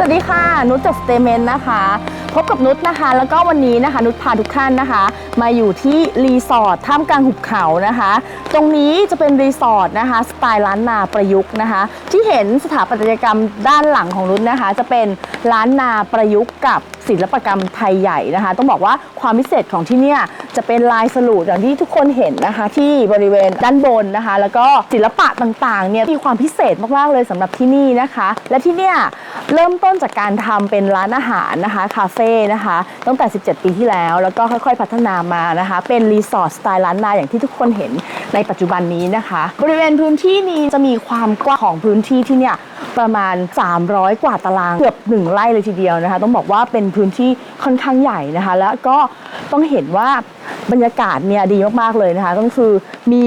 สวัสดีค่ะ นุชจากสเตเมนนะคะ พบกับนุชนะคะ แล้วก็วันนี้นะคะ นุชพาทุกท่านนะคะ มาอยู่ที่รีสอร์ทท่ามกลางหุบเขานะคะ ตรงนี้จะเป็นรีสอร์ทนะคะสไตล์ล้านนาประยุกต์นะคะ ที่เห็นสถาปัตยกรรมด้านหลังของนุชนะคะ จะเป็นล้านนาประยุกต์กับศิลปกรรมไทยใหญ่นะคะ ต้องบอกว่าความพิเศษของที่เนี่ยจะเป็นลายสลูดอย่างที่ทุกคนเห็นนะคะ ที่บริเวณด้านบนนะคะ แล้วก็ศิลปะต่างๆเนี่ยมีความพิเศษมากๆเลยสำหรับที่นี่นะคะ และที่เนี่ย เริ่มต้นจากการทำเป็นร้านอาหารนะคะคาเฟ่นะคะตั้งแต่ 17 ปีที่แล้ว แล้วก็ค่อยๆ พัฒนามานะคะ เป็นรีสอร์ทสไตล์ล้านนาอย่างที่ทุกคนเห็นในปัจจุบันนี้นะคะ บริเวณพื้นที่นี้จะมีความกว้างของพื้นที่ที่เนี่ยประมาณ 300 กว่าตารางเกือบหนึ่งไร่เลยทีเดียวนะคะ ต้องบอกว่าเป็นพื้นที่ค่อนข้างใหญ่นะคะ แล้วก็ต้องเห็นว่าบรรยากาศเนี่ยดีมากๆเลยนะคะก็คือมี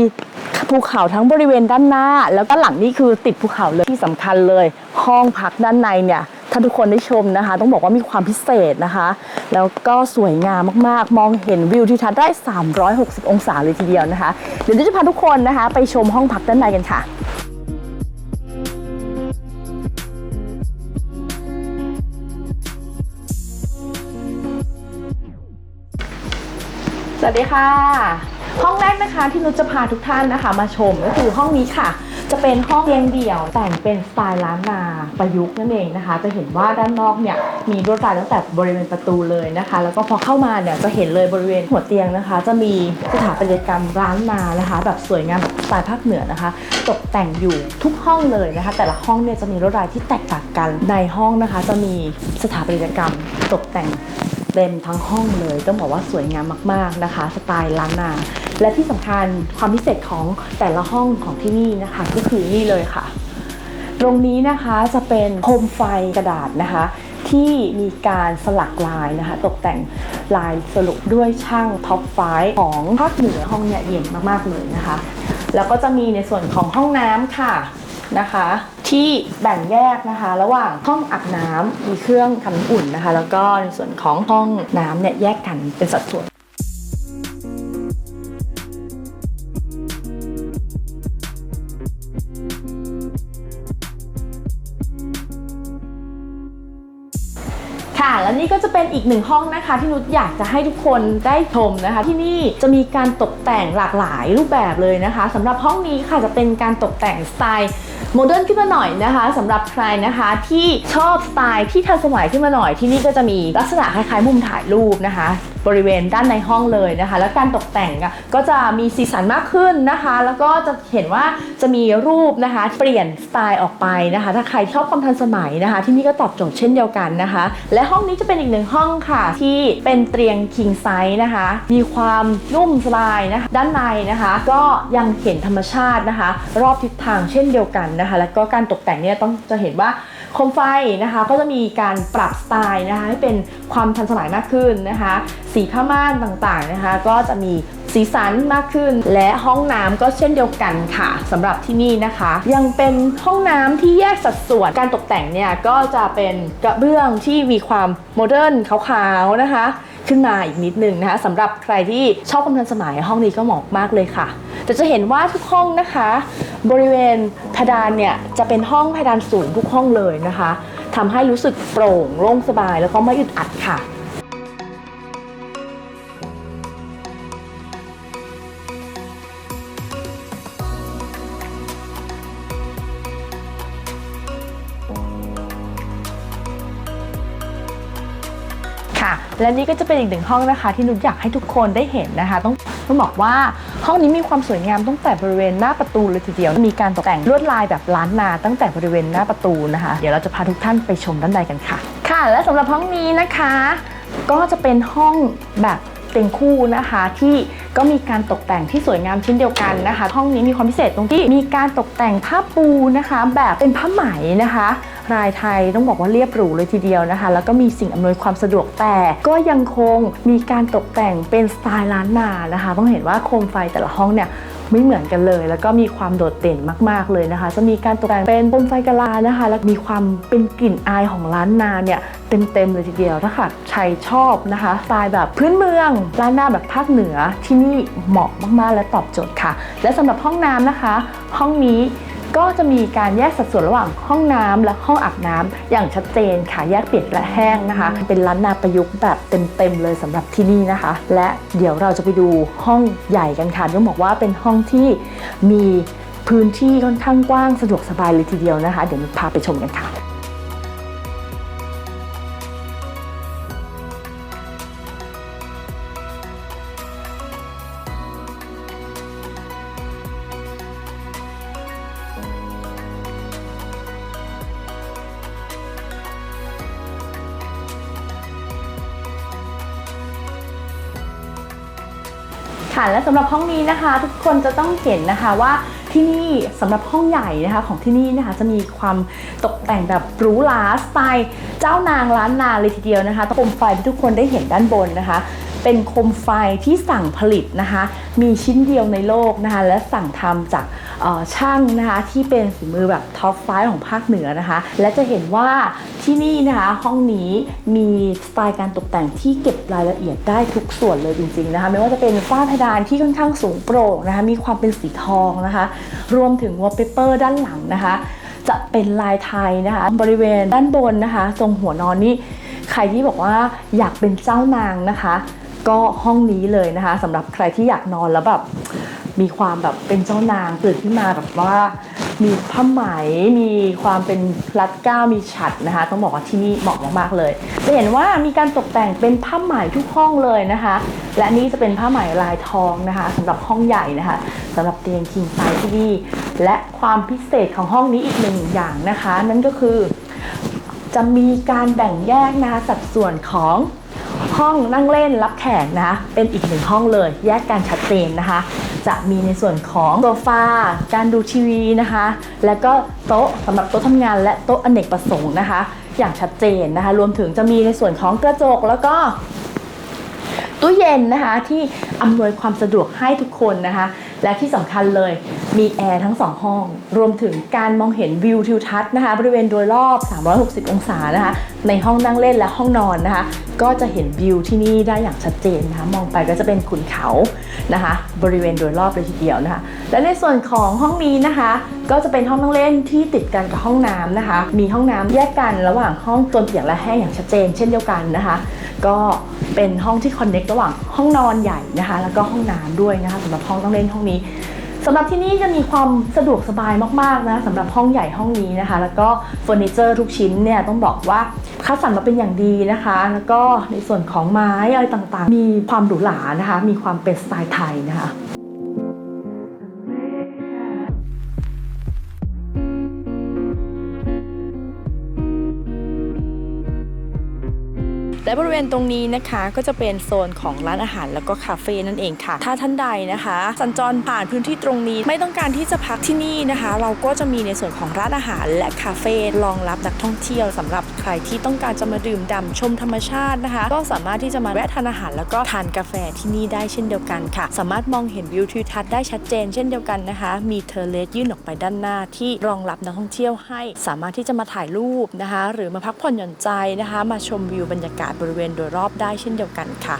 ภูเขาทั้งบริเวณด้านหน้า แล้วก็หลังนี่คือติดภูเขาเลยที่สำคัญเลย ห้องพักด้านในเนี่ยถ้าทุกคนได้ชมนะคะ ต้องบอกว่ามีความพิเศษนะคะ แล้วก็สวยงามมากๆ มองเห็นวิวทิวทัศน์ได้ 360 องศาเลยทีเดียวนะคะ เดี๋ยวจะพาทุกคนนะคะ ไปชมห้องพักด้านในกันค่ะสวัสดีค่ะ ห้องแรกนะคะที่นุชจะพาทุกท่านนะคะ มาชมก็คือห้องนี้ค่ะ จะเป็นห้องเตียงเดี่ยวแต่งเป็นสไตล์ล้านนาประยุกต์นั่นเองนะคะ จะเห็นว่าด้านนอกเนี่ยมีลวดลายตั้งแต่บริเวณประตูเลยนะคะ แล้วก็พอเข้ามาเนี่ยจะเห็นเลยบริเวณหัวเตียงนะคะ จะมีสถาปัตยกรรมล้านนานะคะ แบบสวยงามแบบสไตล์ภาคเหนือนะคะ ตกแต่งอยู่ทุกห้องเลยนะคะ แต่ละห้องเนี่ยจะมีลวดลายที่แตกต่างกันในห้องนะคะ จะมีสถาปัตยกรรมตกแต่งเต็มทั้งห้องเลยต้องบอกว่าสวยงามมาก ๆนะคะ สไตล์ล้านนา และที่สำคัญความพิเศษของแต่ละห้องของที่นี่นะคะ ก็คือนี่เลยค่ะ ตรงนี้นะคะจะเป็นโคมไฟกระดาษนะคะ ที่มีการสลักลายนะคะ ตกแต่งลายสรุปด้วยช่างท็อปไฟของภาคเหนือห้องเนี่ยเย็นมากๆเลยนะคะ แล้วก็จะมีในส่วนของห้องน้ำค่ะนะคะที่แบ่งแยกนะคะ ระหว่างห้องอาบน้ำมีเครื่องทำน้ำอุ่นนะคะ แล้วก็ในส่วนของห้องน้ำเนี่ยแยกกันเป็นสัดส่วน ค่ะ และนี่ก็จะเป็นอีกหนึ่งห้องนะคะที่นุชอยากจะให้ทุกคนได้ชมนะคะ ที่นี่จะมีการตกแต่งหลากหลายรูปแบบเลยนะคะสำหรับห้องนี้ค่ะจะเป็นการตกแต่งสไตล์โมเดิร์นขึ้นมาหน่อยนะคะสำหรับใครนะคะที่ชอบสไตล์ที่ทันสมัยขึ้นมาหน่อยที่นี่ก็จะมีลักษณะคล้ายๆมุมถ่ายรูปนะคะบริเวณด้านในห้องเลยนะคะ และการตกแต่งก็จะมีสีสันมากขึ้นนะคะ แล้วก็จะเห็นว่าจะมีรูปนะคะ เปลี่ยนสไตล์ออกไปนะคะ ถ้าใครชอบความทันสมัยนะคะ ที่นี่ก็ตอบโจทย์เช่นเดียวกันนะคะ และห้องนี้จะเป็นอีกหนึ่งห้องค่ะ ที่เป็นเตียง king size นะคะ มีความนุ่มสบายนะคะ ด้านในนะคะ ก็ยังเห็นธรรมชาตินะคะ รอบทิศทางเช่นเดียวกันนะคะ แล้วก็การตกแต่งเนี่ยต้องจะเห็นว่า โคมไฟนะคะก็จะมีการปรับสไตล์นะคะให้เป็นความทันสมัยมากขึ้นนะคะ สีผ้าม่านต่างๆนะคะ ก็จะมีสีสันมากขึ้น และห้องน้ำก็เช่นเดียวกันค่ะสำหรับที่นี่นะคะ ยังเป็นห้องน้ำที่แยกสัดส่วนการตกแต่งเนี่ยก็จะเป็นกระเบื้องที่มีความโมเดิร์นขาวๆนะคะ ขึ้นมาอีกนิดนึงนะคะสำหรับใครที่ชอบความทันสมัยห้องนี้ก็เหมาะมากเลยค่ะ แต่จะเห็นว่าทุกห้องนะคะ บริเวณเพดานเนี่ยจะเป็นห้องเพดานสูงทุกห้องเลยนะคะทำให้รู้สึกโปร่งโล่งสบายแล้วก็ไม่อึดอัดค่ะ และนี่ก็จะเป็นอีกหนึ่งห้องนะคะ ที่นุชอยากให้ทุกคนได้เห็นนะคะ ต้องต้องบอกว่าห้องนี้มีความสวยงามตั้งแต่บริเวณหน้าประตูเลยทีเดียว มีการตกแต่งลวดลายแบบล้านนา ตั้งแต่บริเวณหน้าประตูนะคะ เดี๋ยวเราจะพาทุกท่านไปชมด้านในกันค่ะ ค่ะ และสำหรับห้องนี้นะคะ ก็จะเป็นห้องแบบเตียงคู่นะคะที่ก็มีการตกแต่งที่สวยงามเช่นเดียวกันนะคะ ห้องนี้มีความพิเศษตรงที่มีการตกแต่งผ้าปูนะคะ แบบเป็นผ้าไหมนะคะ รายไทยต้องบอกว่าเรียบหรูเลยทีเดียวนะคะ แล้วก็มีสิ่งอำนวยความสะดวกแต่ ก็ยังคงมีการตกแต่งเป็นสไตล์ล้านนานะคะ ต้องเห็นว่าโคมไฟแต่ละห้องเนี่ยไม่เหมือนกันเลย แล้วก็มีความโดดเด่นมากๆเลยนะคะ จะมีการตกแต่งเป็นโคมไฟกะลานะคะ แล้วมีความเป็นกลิ่นอายของล้านนาเนี่ยเต็มๆเลยทีเดียวถ้าค่ะใครชอบนะคะสไตล์แบบพื้นเมืองล้านนาแบบภาคเหนือที่นี่เหมาะมากๆและตอบโจทย์ค่ะ และสำหรับห้องน้ำนะคะ ห้องนี้ ก็จะมีการแยกสัดส่วนระหว่างห้องน้ำและห้องอาบน้ำอย่างชัดเจนค่ะแยกเปียกและแห้งนะคะ เป็นล้านนาประยุกต์แบบเต็มๆเลยสำหรับที่นี่นะคะ และเดี๋ยวเราจะไปดูห้องใหญ่กันค่ะต้องบอกว่าเป็นห้องที่มีพื้นที่ค่อนข้างกว้างสะดวกสบายเลยทีเดียวนะคะ เดี๋ยวพาไปชมกันค่ะ ค่ะและสำหรับห้องนี้นะคะ ทุกคนจะต้องเห็นนะคะว่าที่นี่สำหรับห้องใหญ่นะคะของที่นี่นะคะจะมีความตกแต่งแบบหรูหราสไตล์ เจ้านางล้านนาเลยทีเดียวนะคะโคมไฟที่ทุกคนได้เห็นด้านบนนะคะ เป็นโคมไฟที่สั่งผลิตนะคะ มีชิ้นเดียวในโลกนะคะ และสั่งทำจากช่างนะคะที่เป็นฝีมือแบบท็อปไฟของภาคเหนือนะคะ และจะเห็นว่าที่นี่นะคะห้องนี้มีสไตล์การตกแต่งที่เก็บรายละเอียดได้ทุกส่วนเลยจริงๆนะคะไม่ว่าจะเป็นฝ้าเพดานที่ค่อนข้างสูงโปร่งนะคะมีความเป็นสีทองนะคะ รวมถึงวอลเปเปอร์ด้านหลังนะคะ จะเป็นลายไทยนะคะ บริเวณด้านบนนะคะ ตรงหัวนอนนี่ใครที่บอกว่าอยากเป็นเจ้านางนะคะ ก็ห้องนี้เลยนะคะสำหรับใครที่อยากนอนแล้วแบบมีความแบบเป็นเจ้านางตื่นขึ้นมาแบบว่ามีผ้าไหมมีความเป็นรัดก้ามีฉัดนะคะ ต้องบอกว่าที่นี่เหมาะมากๆเลย จะเห็นว่ามีการตกแต่งเป็นผ้าไหมทุกห้องเลยนะคะ และนี่จะเป็นผ้าไหมลายทองนะคะสำหรับห้องใหญ่นะคะสำหรับเตียงคิงไซส์ที่นี่และความพิเศษของห้องนี้อีกหนึ่งอย่างนะคะ นั่นก็คือจะมีการแบ่งแยกนะคะสัดส่วนของ ห้องนั่งเล่นรับแขกนะ เป็นอีกหนึ่งห้องเลย แยกกันชัดเจนนะคะ จะมีในส่วนของโซฟา การดูทีวีนะคะ แล้วก็โต๊ะสำหรับโต๊ะทำงาน และโต๊ะอเนกประสงค์นะคะ อย่างชัดเจนนะคะ รวมถึงจะมีในส่วนของกระจกแล้วก็ตู้เย็นนะคะที่อำนวยความสะดวกให้ทุกคนนะคะ และที่สำคัญเลยมีแอร์ทั้งสองห้อง รวมถึงการมองเห็นวิวทิวทัศน์นะคะ บริเวณโดยรอบ 360 องศานะคะ ในห้องนั่งเล่นและห้องนอนนะคะ ก็จะเห็นวิวที่นี่ได้อย่างชัดเจนนะคะ มองไปก็จะเป็นขุนเขานะคะ บริเวณโดยรอบเลยทีเดียวนะคะ และในส่วนของห้องนี้นะคะ ก็จะเป็นห้องนั่งเล่นที่ติดกันกับห้องน้ำนะคะ มีห้องน้ำแยกกันระหว่างห้องโซนเปียกและแห้งอย่างชัดเจน เช่นเดียวกันนะคะ ก็เป็นห้องที่คอนเน็กระหว่างห้องนอนใหญ่นะคะ แล้วก็ห้องน้ำด้วยนะคะสำหรับห้องต้องเล่นห้องนี้สำหรับที่นี่จะมีความสะดวกสบายมากๆนะสำหรับห้องใหญ่ห้องนี้นะคะ แล้วก็เฟอร์นิเจอร์ทุกชิ้นเนี่ยต้องบอกว่าคัดสรรมาเป็นอย่างดีนะคะ แล้วก็ในส่วนของไม้อะไรต่างๆ มีความหรูหรานะคะ มีความเป็นสไตล์ไทยนะคะ และบริเวณตรงนี้นะคะก็จะเป็นโซนของร้านอาหารแล้วก็คาเฟ่นั่นเองค่ะ ถ้าท่านใดนะคะ สัญจรผ่านพื้นที่ตรงนี้ไม่ต้องการที่จะพักที่นี่นะคะ เราก็จะมีในส่วนของร้านอาหารและคาเฟ่รองรับนักท่องเที่ยวสำหรับใครที่ต้องการจะมาดื่มด่ำชมธรรมชาตินะคะ ก็สามารถที่จะมาแวะทานอาหาร แล้วก็ทานกาแฟที่นี่ได้เช่นเดียวกันค่ะ สามารถมองเห็นวิวทิวทัศน์ได้ชัดเจนเช่นเดียวกันนะคะ มีเทอร์เลสยื่นออกไปด้านหน้าที่รองรับนักท่องเที่ยวให้ สามารถที่จะมาถ่ายรูปนะคะ หรือมาพักผ่อนหย่อนใจนะคะ มาชมวิวบรรยากาศบริเวณโดยรอบได้เช่นเดียวกันค่ะ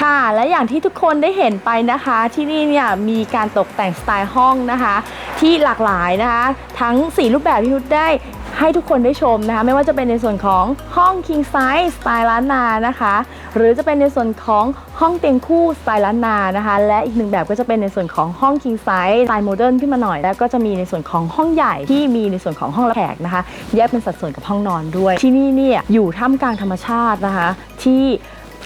ค่ะและอย่างที่ทุกคนได้เห็นไปนะคะ ที่นี่เนี่ยมีการตกแต่งสไตล์ห้องนะคะ ที่หลากหลายนะคะ ทั้ง 4 รูปแบบที่นุชได้ ให้ทุกคนได้ชมนะคะ ไม่ว่าจะเป็นในส่วนของห้อง king size สไตล์ล้านนานะคะ หรือจะเป็นในส่วนของห้องเตียงคู่สไตล์ล้านนานะคะ และอีกหนึ่งแบบก็จะเป็นในส่วนของห้อง king size สไตล์โมเดิร์นขึ้นมาหน่อย แล้วก็จะมีในส่วนของห้องใหญ่ที่มีในส่วนของห้องรับแขกนะคะ แยกเป็นสัดส่วนกับห้องนอนด้วย ที่นี่เนี่ยอยู่ท่ามกลางธรรมชาตินะคะ ที่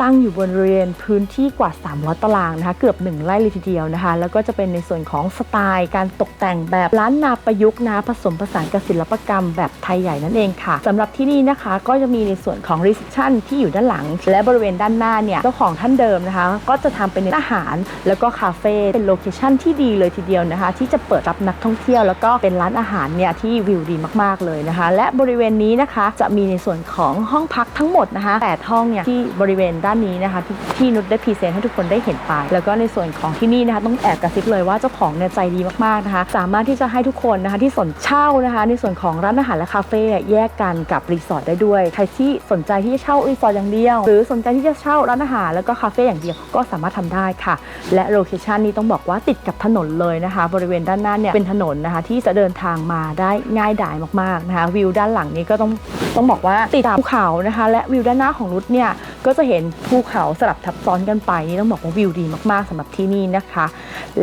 ตั้งอยู่บนบริเวณพื้นที่กว่า 300 ตารางนะคะ เกือบ 1 ไร่เลยทีเดียวนะคะ แล้วก็จะเป็นในส่วนของสไตล์ การตกแต่งแบบล้านนาประยุกต์นะผสมผสานกับศิลปกรรมแบบไทยใหญ่นั่นเองค่ะสำหรับที่นี่นะคะ ก็จะมีในส่วนของรีเซพชันที่อยู่ด้านหลัง และบริเวณด้านหน้าเนี่ยเจ้าของท่านเดิมนะคะ ก็จะทำเป็นอาหาร แล้วก็คาเฟ่เป็นโลเคชั่นที่ดีเลยทีเดียวนะคะ ที่จะเปิดรับนักท่องเที่ยว แล้วก็เป็นร้านอาหารเนี่ยที่วิวดีมากๆเลยนะคะ และบริเวณนี้นะคะจะมีในส่วนของห้องพักทั้งหมดนะคะแปดห้องเนี่ยที่บริเวณด้านด้านนี้นะคะที่ที่นุชได้พรีเซนต์ให้ทุกคนได้เห็นไป แล้วก็ในส่วนของที่นี่นะคะต้องแอบกระซิบเลยว่าเจ้าของเนี่ยใจดีมากๆนะคะสามารถที่จะให้ทุกคนนะคะที่สนเช่านะคะในส่วนของร้านอาหารและคาเฟ่แยกกันกับรีสอร์ทได้ด้วย ใครที่สนใจที่จะเช่ารีสอร์ทอย่างเดียว หรือสนใจที่จะเช่าร้านอาหารแล้วก็คาเฟ่อย่างเดียวก็สามารถทำได้ค่ะ และโลเคชันนี้ต้องบอกว่าติดกับถนนเลยนะคะ บริเวณด้านหน้าเนี่ยเป็นถนนนะคะที่จะเดินทางมาได้ง่ายดายมากๆนะคะวิวด้านหลังนี้ก็ต้องต้องบอกว่าติดภูเขานะคะ และวิวด้านหน้าของนุชเนี่ยก็จะเห็นภูเขาสลับทับซ้อนกันไปนี่ต้องบอกว่าวิวดีมากๆสำหรับที่นี่นะคะ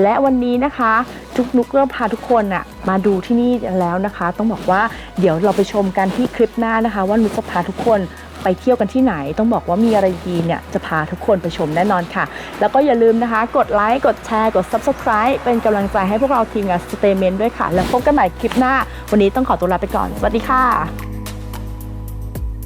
และวันนี้นะคะทุกนุกเริ่มพาทุกคนอะมาดูที่นี่แล้วนะคะ ต้องบอกว่าเดี๋ยวเราไปชมกันที่คลิปหน้านะคะ ว่านุกจะพาทุกคนไปเที่ยวกันที่ไหน ต้องบอกว่ามีอะไรดีเนี่ยจะพาทุกคนไปชมแน่นอนค่ะ แล้วก็อย่าลืมนะคะ กดไลค์กดแชร์กด Subscribe เป็นกำลังใจให้พวกเราทีมงานสเตเมนด้วยค่ะ แล้วพบกันใหม่คลิปหน้า วันนี้ต้องขอตัวลาไปก่อน สวัสดีค่ะ